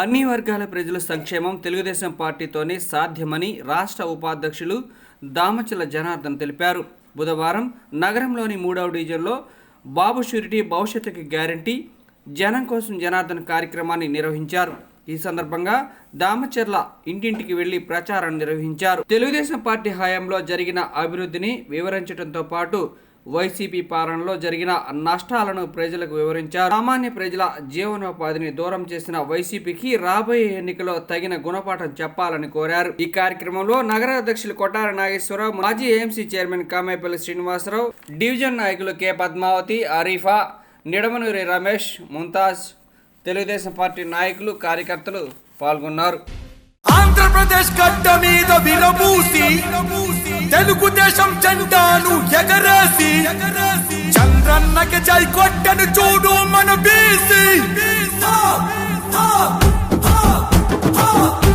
అన్ని వర్గాల ప్రజల సంక్షేమం తెలుగుదేశం పార్టీతోనే సాధ్యమని రాష్ట్ర ఉపాధ్యక్షులు దామచల జనార్దన్ తెలిపారు. బుధవారం నగరంలోని మూడవ డివిజన్లో బాబు షూరిటీ భవిష్యత్తుకి గ్యారంటీ జనం కోసం జనార్దన్ కార్యక్రమాన్ని నిర్వహించారు. ఈ సందర్భంగా దామచర్ల ఇంటింటికి వెళ్ళి ప్రచారం నిర్వహించారు. తెలుగుదేశం పార్టీ హయాంలో జరిగిన అభివృద్ధిని వివరించడంతో పాటు వైసీపీ పాలనలో జరిగిన నష్టాలను ప్రజలకు వివరించారు. సామాన్య ప్రజల జీవనోపాధిని దూరం చేసిన వైసీపీకి రాబోయే ఎన్నికలో తగిన గుణపాఠం చెప్పాలని కోరారు. ఈ కార్యక్రమంలో నగర అధ్యక్షులు కొట్టార నాగేశ్వరరావు మాజీ AMC chairman Kamepalli Srinivasa Rao division నాయకులు కె. పద్మావతి అరీఫా నిడమనూరి రమేష్ ముంతాజ్ తెలుగుదేశం పార్టీ నాయకులు కార్యకర్తలు పాల్గొన్నారు. ఆంధ్రప్రదేశ్ కట్ట మీద విరబూసి తెలుగుదేశం జెండాను ఎగరేసి చంద్రన్నకి చై కొట్టను చూడు మన బీసీ. Oh!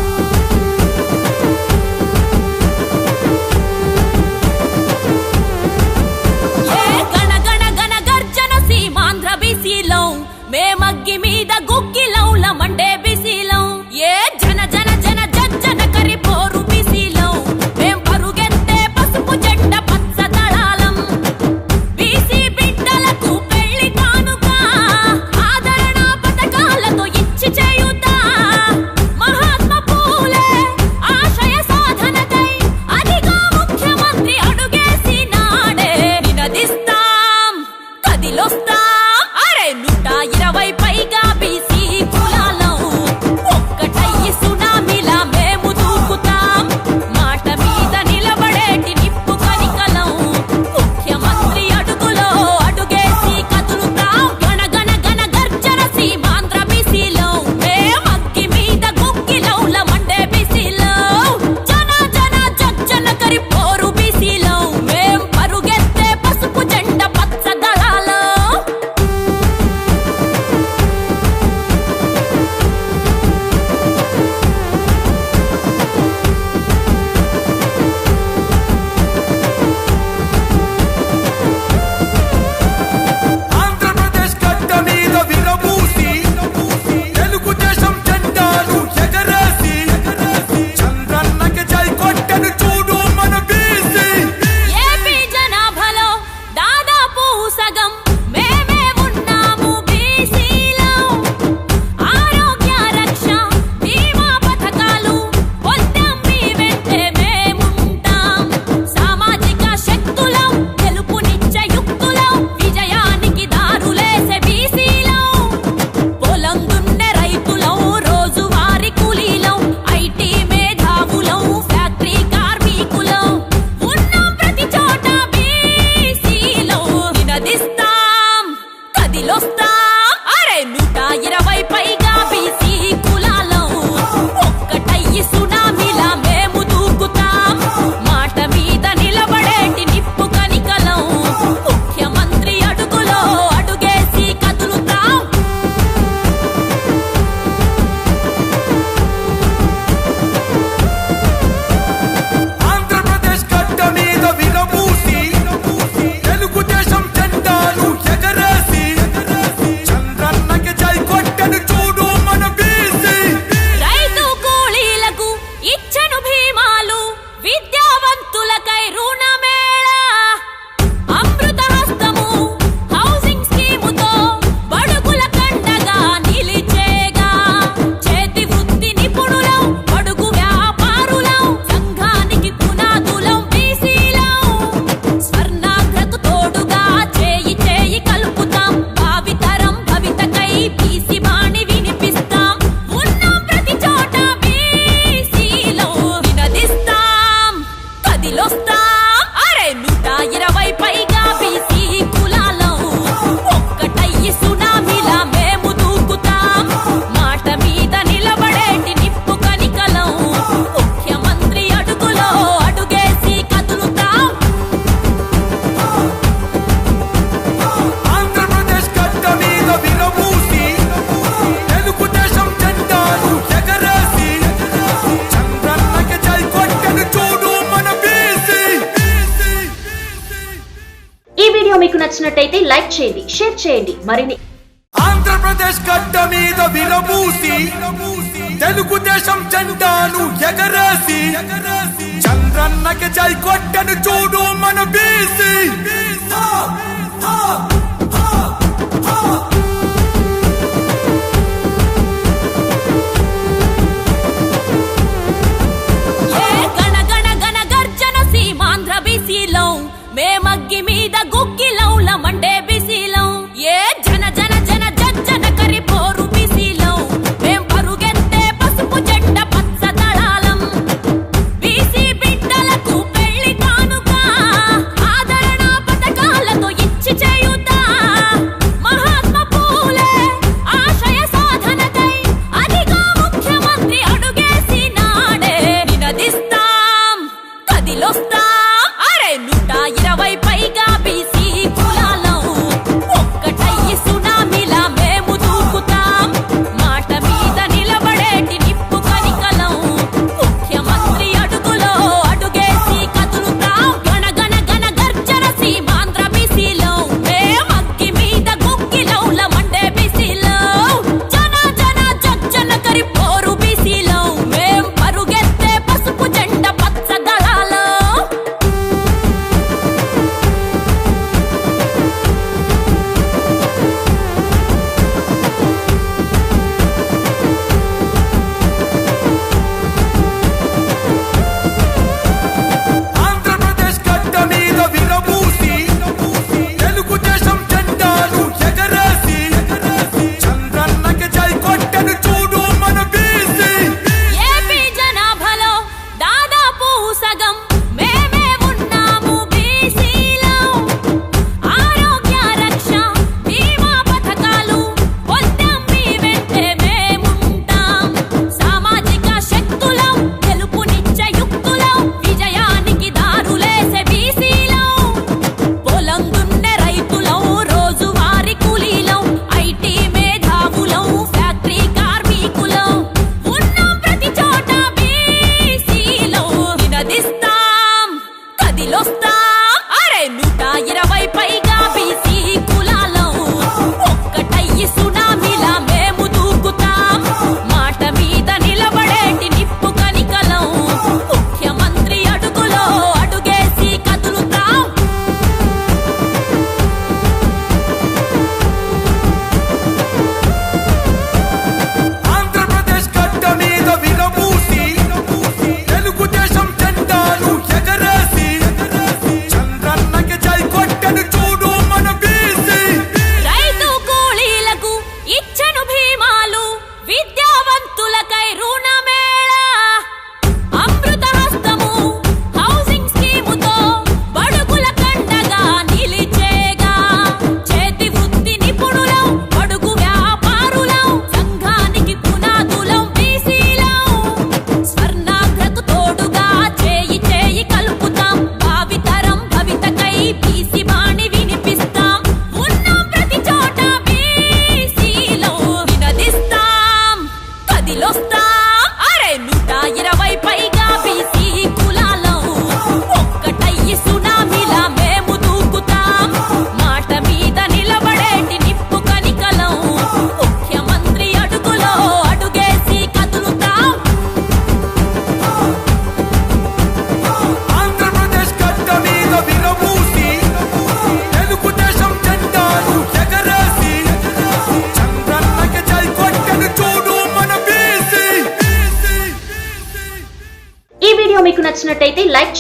గెలుస్తా అరే నూట ఇరవై నచ్చినట్లయితే లైక్ చేయండి షేర్ చేయండి. మరిన్ని ఆంధ్రప్రదేశ్ గడ్డ మీద విరబూసి తెలుగుదేశం జెండాను ఎగరేసి చంద్రన్నకి చై కొట్టను చూడు మన బీసీ.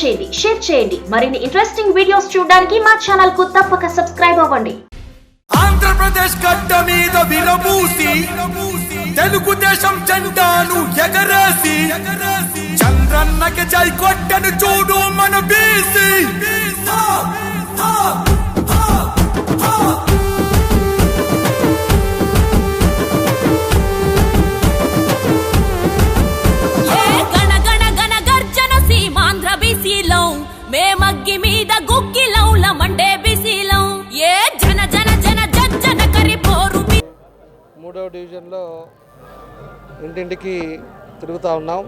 చేయండి షేర్ చేయండి. మరిన్ని ఇంట్రెస్టింగ్ వీడియోస్ చూడడానికి మా ఛానల్కు తప్పక సబ్స్క్రైబ్ అవ్వండి. ఆంధ్రప్రదేశ్ గడ్డ మీద విరబూసి తెలుగుదేశం జెండాను ఎగరేసి చంద్రన్నకి జై కొట్టను చూడు మన బీసీ. మేమగ్గి మీద గుగ్గిలౌల మండే బిసిలం. ఏ జన జన జన జన డివిజన్లో ఇంటింటికి తిరుగుతూ ఉన్నాం.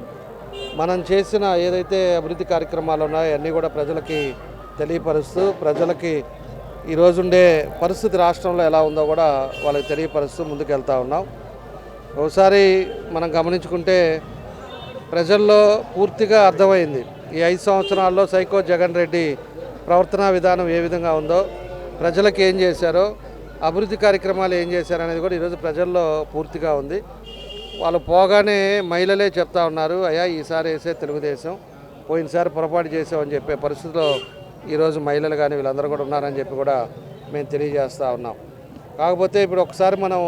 మనం చేసిన ఏదైతే అభివృద్ధి కార్యక్రమాలు ఉన్నాయో అన్నీ కూడా ప్రజలకి తెలియపరుస్తూ ప్రజలకి ఈ రోజుండే పరిస్థితి రాష్ట్రంలో ఎలా ఉందో కూడా వాళ్ళకి తెలియపరుస్తూ ముందుకెళ్తా ఉన్నాం. ఒకసారి మనం గమనించుకుంటే ప్రజల్లో పూర్తిగా అర్థమైంది. ఈ ఐదు సంవత్సరాల్లో సైకో జగన్ రెడ్డి ప్రవర్తనా విధానం ఏ విధంగా ఉందో ప్రజలకు ఏం చేశారో అభివృద్ధి కార్యక్రమాలు ఏం చేశారు అనేది కూడా ఈరోజు ప్రజల్లో పూర్తిగా ఉంది. వాళ్ళు పోగానే మహిళలే చెప్తా ఉన్నారు అయ్యా ఈసారి వేసే తెలుగుదేశం పోయినసారి పొరపాటు చేసామని చెప్పే పరిస్థితిలో ఈరోజు మహిళలు కానీ వీళ్ళందరూ కూడా ఉన్నారని చెప్పి కూడా మేము తెలియజేస్తూ ఉన్నాం. కాకపోతే ఇప్పుడు ఒకసారి మనం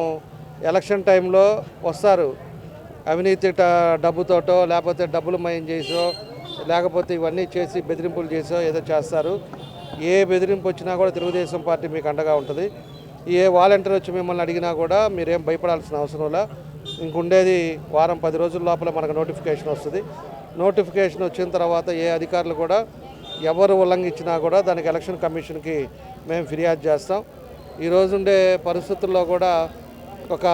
ఎలక్షన్ టైంలో వస్తారు అవినీతి డబ్బుతోటో లేకపోతే డబ్బులు మయం చేసో లేకపోతే ఇవన్నీ చేసి బెదిరింపులు చేసో ఏదో చేస్తారు. ఏ బెదిరింపు వచ్చినా కూడా తెలుగుదేశం పార్టీ మీకు అండగా ఉంటుంది. ఏ వాలంటీర్ వచ్చి మిమ్మల్ని అడిగినా కూడా మీరేం భయపడాల్సిన అవసరం లే ఇంకుండేది వారం పది రోజుల లోపల మనకు నోటిఫికేషన్ వస్తుంది. నోటిఫికేషన్ వచ్చిన తర్వాత ఏ అధికారులు కూడా ఎవరు ఉల్లంఘించినా కూడా దానికి ఎలక్షన్ కమిషన్కి మేము ఫిర్యాదు చేస్తాం. ఈ రోజుండే పరిస్థితుల్లో కూడా ఒక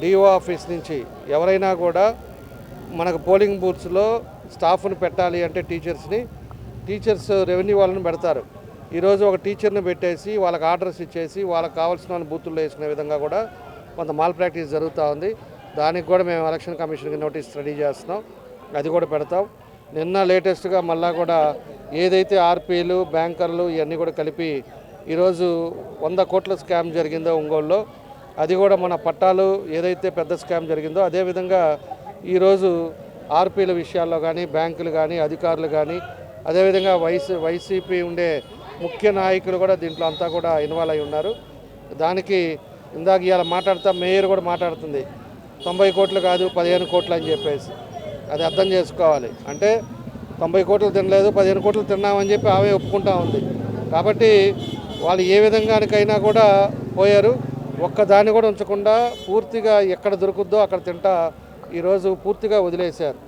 డిఓ ఆఫీస్ నుంచి ఎవరైనా కూడా మనకు పోలింగ్ బూత్స్లో స్టాఫ్ను పెట్టాలి అంటే టీచర్స్ని. టీచర్స్ రెవెన్యూ వాళ్ళని పెడతారు. ఈరోజు ఒక టీచర్ని పెట్టేసి వాళ్ళకి ఆర్డర్స్ ఇచ్చేసి వాళ్ళకి కావాల్సిన వాళ్ళని బూతుల్లో వేసుకునే విధంగా కూడా కొంత మాల్ ప్రాక్టీస్ జరుగుతూ ఉంది. దానికి కూడా మేము ఎలక్షన్ కమిషన్కి నోటీస్ రెడీ చేస్తున్నాం. అది కూడా పెడతాం. నిన్న లేటెస్ట్గా మళ్ళా కూడా ఏదైతే ఆర్పీలు బ్యాంకర్లు ఇవన్నీ కూడా కలిపి ఈరోజు వంద కోట్ల స్కామ్ జరిగిందో ఒంగోలులో అది కూడా మన పట్టాలు ఏదైతే పెద్ద స్కామ్ జరిగిందో అదేవిధంగా ఈరోజు ఆర్పీల విషయాల్లో కానీ బ్యాంకులు కానీ అధికారులు కానీ అదేవిధంగా వైసీ వైసీపీ ఉండే ముఖ్య నాయకులు కూడా దీంట్లో అంతా కూడా ఇన్వాల్వ్ అయి ఉన్నారు. దానికి ఇందాక ఇవాళ మాట్లాడతా మేయర్ కూడా మాట్లాడుతుంది. తొంభై కోట్లు కాదు పదిహేను కోట్లు అని చెప్పేసి. అది అర్థం చేసుకోవాలి. అంటే తొంభై కోట్లు తినలేదు పదిహేను కోట్లు తిన్నామని చెప్పి ఆమె ఒప్పుకుంటా ఉంది. కాబట్టి వాళ్ళు ఏ విధంగానికైనా కూడా పోయారు. ఒక్కదాన్ని కూడా ఉంచకుండా పూర్తిగా ఎక్కడ దొరుకుద్దో అక్కడ తింటా ఈరోజు పూర్తిగా వదిలేశారు.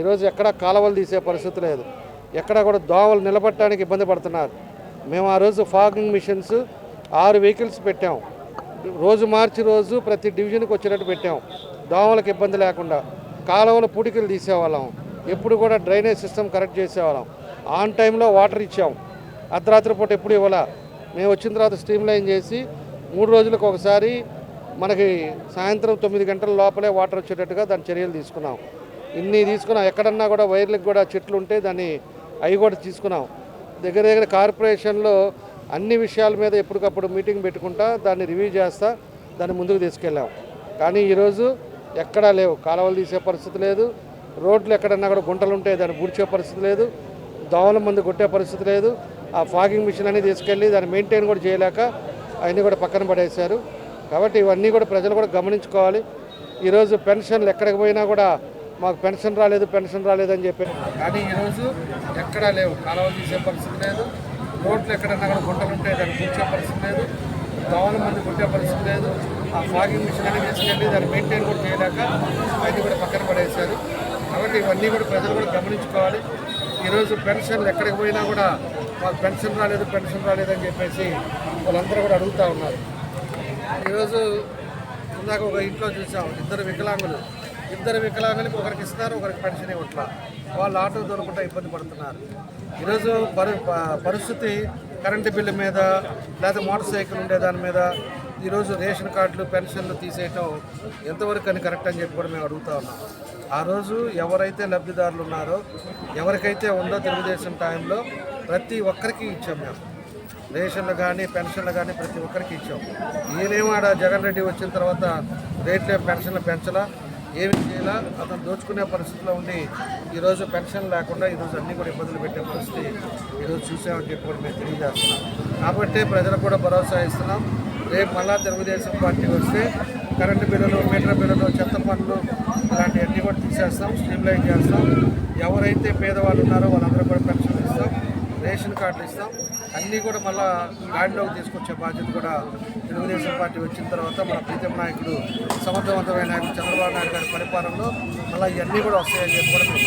ఈరోజు ఎక్కడ కాలువలు తీసే పరిస్థితి లేదు. ఎక్కడ కూడా దోవలు నిలబట్టడానికి ఇబ్బంది పడుతున్నారు. మేము ఆ రోజు ఫాగింగ్ మిషన్స్ ఆరు వెహికల్స్ పెట్టాం. రోజు మార్చి రోజు ప్రతి డివిజన్కి వచ్చేటట్టు పెట్టాం. దోమలకు ఇబ్బంది లేకుండా కాలువల పూడికలు తీసేవాళ్ళం. ఎప్పుడు కూడా డ్రైనేజ్ సిస్టమ్ కరెక్ట్ చేసేవాళ్ళం. ఆన్ టైంలో వాటర్ ఇచ్చాం. అర్ధరాత్రి పూట ఎప్పుడు ఇవ్వాలా? మేము వచ్చిన తర్వాత స్ట్రీమ్ లైన్ చేసి మూడు రోజులకు ఒకసారి మనకి సాయంత్రం తొమ్మిది గంటల లోపలే వాటర్ వచ్చేటట్టుగా దాని చర్యలు తీసుకున్నాం. ఇన్ని తీసుకున్నాం. ఎక్కడన్నా కూడా వైర్లకు కూడా చెట్లు ఉంటే దాన్ని అవి కూడా తీసుకున్నాం. దగ్గర దగ్గర కార్పొరేషన్లో అన్ని విషయాల మీద ఎప్పటికప్పుడు మీటింగ్ పెట్టుకుంటా దాన్ని రివ్యూ చేస్తా దాన్ని ముందుకు తీసుకెళ్ళాం. కానీ ఈరోజు ఎక్కడా లేవు. కాలువలు తీసే పరిస్థితి లేదు. రోడ్లు ఎక్కడన్నా కూడా గుంటలు ఉంటే దాన్ని పూడ్చే పరిస్థితి లేదు. దోమల మందు కొట్టే పరిస్థితి లేదు. ఆ ఫాగింగ్ మిషన్ అనేది తీసుకెళ్ళి దాన్ని మెయింటైన్ కూడా చేయలేక అవన్నీ కూడా పక్కన పడేశారు. కాబట్టి ఇవన్నీ కూడా ప్రజలు కూడా గమనించుకోవాలి. ఈరోజు పెన్షన్లు ఎక్కడికి పోయినా కూడా మాకు పెన్షన్ రాలేదు పెన్షన్ రాలేదు అని చెప్పి. కానీ ఈరోజు ఎక్కడా లేవు. కాలువలు తీసే పరిస్థితి లేదు. రోడ్లు ఎక్కడన్నా కూడా గుంటలు ఉంటే దాన్ని కూర్చే పరిస్థితి లేదు. దోమల మంది కొట్టే పరిస్థితి లేదు. ఆ ఫాగింగ్ మిషన్ అనేది తీసుకెళ్ళి దాన్ని మెయింటైన్ కూడా చేయలేక అది కూడా పక్కన పడేశారు. కాబట్టి ఇవన్నీ కూడా ప్రజలు కూడా గమనించుకోవాలి. ఈరోజు పెన్షన్లు ఎక్కడికి పోయినా కూడా మాకు పెన్షన్ రాలేదు పెన్షన్ రాలేదు అని చెప్పేసి వాళ్ళందరూ కూడా అడుగుతూ ఉన్నారు. ఈరోజు ఇందాక ఒక ఇంట్లో చూసాం ఇద్దరు వికలాంగులు. ఇద్దరు వికలాంగులకి ఒకరికి ఇస్తారు ఒకరికి పెన్షన్ ఇవ్వట్లా. వాళ్ళు ఆటో దొరకకుండా ఇబ్బంది పడుతున్నారు. ఈరోజు పరి పరిస్థితి కరెంటు బిల్లు మీద లేదా మోటార్ సైకిల్ ఉండే దాని మీద ఈరోజు రేషన్ కార్డులు పెన్షన్లు తీసేయటం ఎంతవరకు అని కరెక్ట్ అని చెప్పి కూడా మేము అడుగుతా ఉన్నాం. ఆ రోజు ఎవరైతే లబ్ధిదారులు ఉన్నారో ఎవరికైతే ఉందో తెలుగుదేశం టైంలో ప్రతి ఒక్కరికి ఇచ్చాం మేము. రేషన్లు కానీ పెన్షన్లు కానీ ప్రతి ఒక్కరికి ఇచ్చాం. ఈయనేమాడ ఆడ జగన్ రెడ్డి వచ్చిన తర్వాత రేట్లు పెన్షన్లు పెంచలా ఏమి చేయాలా అతను దోచుకునే పరిస్థితిలో ఉండి ఈరోజు పెన్షన్ లేకుండా ఈరోజు అన్నీ కూడా ఇబ్బందులు పెట్టే పరిస్థితి ఈరోజు చూసామని చెప్పి కూడా మేము తెలియజేస్తున్నాం. కాబట్టి ప్రజలకు కూడా భరోసా ఇస్తున్నాం. రేపు మళ్ళా తెలుగుదేశం పార్టీ వస్తే కరెంటు బిల్లులు మీటర్ బిల్లులు చెత్త పనులు ఇలాంటివన్నీ కూడా తీసేస్తాం స్ట్రీమ్లైన్ చేస్తాం. ఎవరైతే పేదవాళ్ళు ఉన్నారో వాళ్ళందరూ కూడా పెన్షన్ ఇస్తాం రేషన్ కార్డులు ఇస్తాం. అన్నీ కూడా మళ్ళా గాడిలోకి తీసుకొచ్చే బాధ్యత కూడా తెలుగుదేశం పార్టీ వచ్చిన తర్వాత మన ప్రీతం నాయకుడు సమర్థవంతమైన నాయకుడు చంద్రబాబు నాయుడు గారి పరిపాలనలో మళ్ళీ ఇవన్నీ కూడా వస్తాయని చెప్పి కూడా మేము